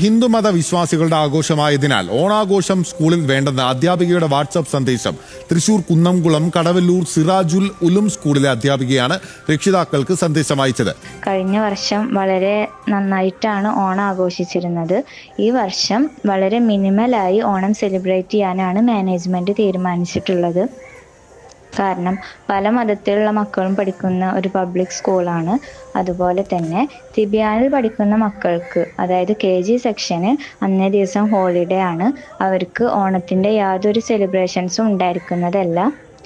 ഹിന്ദുമത വിശ്വാസികളുടെ ആഘോഷമായതിനാൽ ഓണാഘോഷം സ്കൂളിൽ വേണ്ടെന്ന് അധ്യാപികയുടെ വാട്സപ്പ് സന്ദേശം. തൃശൂർ കുന്നംകുളം കടവല്ലൂർ സിറാജുൽ ഉലും സ്കൂളിലെ അധ്യാപികയാണ് രക്ഷിതാക്കൾക്ക് സന്ദേശം അയച്ചത്. കഴിഞ്ഞ വർഷം വളരെ നന്നായിട്ടാണ് ഓണം ആഘോഷിച്ചിരുന്നത്. ഈ വർഷം വളരെ മിനിമലായി ഓണം സെലിബ്രേറ്റ് ചെയ്യാനാണ് മാനേജ്മെന്റ് തീരുമാനിച്ചിട്ടുള്ളത്. കാരണം പല മതത്തിലുള്ള മക്കളും പഠിക്കുന്ന ഒരു പബ്ലിക് സ്കൂളാണ് അതുപോലെ തന്നെ തിബിയാനിൽ പഠിക്കുന്ന മക്കൾക്ക് അതായത് കെ ജി സെക്ഷന് അന്നേ ദിവസം ഹോളിഡേ ആണ്. അവർക്ക് ഓണത്തിന്റെ യാതൊരു സെലിബ്രേഷൻസും ഉണ്ടായിരിക്കുന്നതല്ല.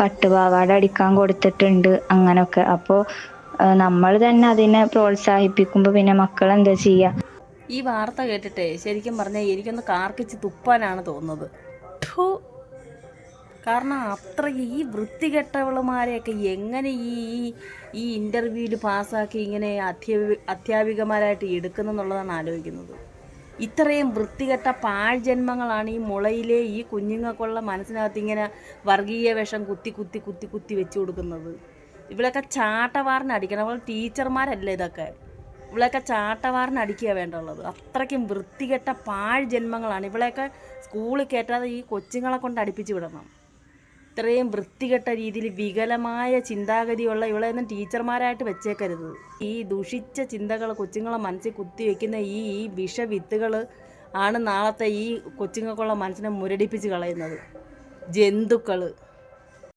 പട്ടുപാവാട അടിക്കാൻ കൊടുത്തിട്ടുണ്ട് അങ്ങനൊക്കെ. അപ്പോൾ നമ്മൾ തന്നെ അതിനെ പ്രോത്സാഹിപ്പിക്കുമ്പോൾ പിന്നെ മക്കൾ എന്താ ചെയ്യാ? ഈ വാർത്ത കേട്ടിട്ടേ ശരിക്കും പറഞ്ഞാൽ എനിക്കൊന്ന് കാർക്കിച്ച് തുപ്പാനാണ് തോന്നുന്നത്. കാരണം അത്ര ഈ വൃത്തികെട്ടവളുമാരെയൊക്കെ എങ്ങനെ ഈ ഈ- ഇന്റർവ്യൂവിൽ പാസ്സാക്കി ഇങ്ങനെ അധ്യാപി അധ്യാപികമാരായിട്ട് എടുക്കുന്നെന്നുള്ളതാണ് ആലോചിക്കുന്നത്. ഇത്രയും വൃത്തികെട്ട പാഴ്ജന്മങ്ങളാണ് ഈ മുളയിലെ ഈ കുഞ്ഞുങ്ങൾക്കുള്ള മനസ്സിനകത്ത് ഇങ്ങനെ വർഗീയ വേഷം കുത്തി കുത്തി കുത്തി കുത്തി വെച്ച് കൊടുക്കുന്നത്. ഇവിടെയൊക്കെ ചാട്ടവാറിന് അടിക്കണം. അപ്പോൾ ടീച്ചർമാരല്ല ഇതൊക്കെ? ഇവളെയൊക്കെ ചാട്ടവാറിന് അടിക്കുക വേണ്ടുള്ളത്. അത്രയ്ക്കും വൃത്തികെട്ട പാഴ് ജന്മങ്ങളാണ് ഇവളെയൊക്കെ സ്കൂളിൽ കയറ്റാതെ ഈ കൊച്ചുങ്ങളെ കൊണ്ട് അടുപ്പിച്ച് വിടണം. ഇത്രയും വൃത്തികെട്ട രീതിയിൽ വികലമായ ചിന്താഗതിയുള്ള ഇവളെയൊന്നും ടീച്ചർമാരായിട്ട് വെച്ചേക്കരുത്. ഈ ദുഷിച്ച ചിന്തകൾ കൊച്ചുങ്ങളെ മനസ്സിൽ കുത്തിവെക്കുന്ന ഈ ഈ വിഷവിത്തുകൾ ആണ് നാളത്തെ ഈ കൊച്ചുങ്ങൾക്കുള്ള മനസ്സിനെ മുരടിപ്പിച്ച് കളയുന്നത്. ജന്തുക്കൾ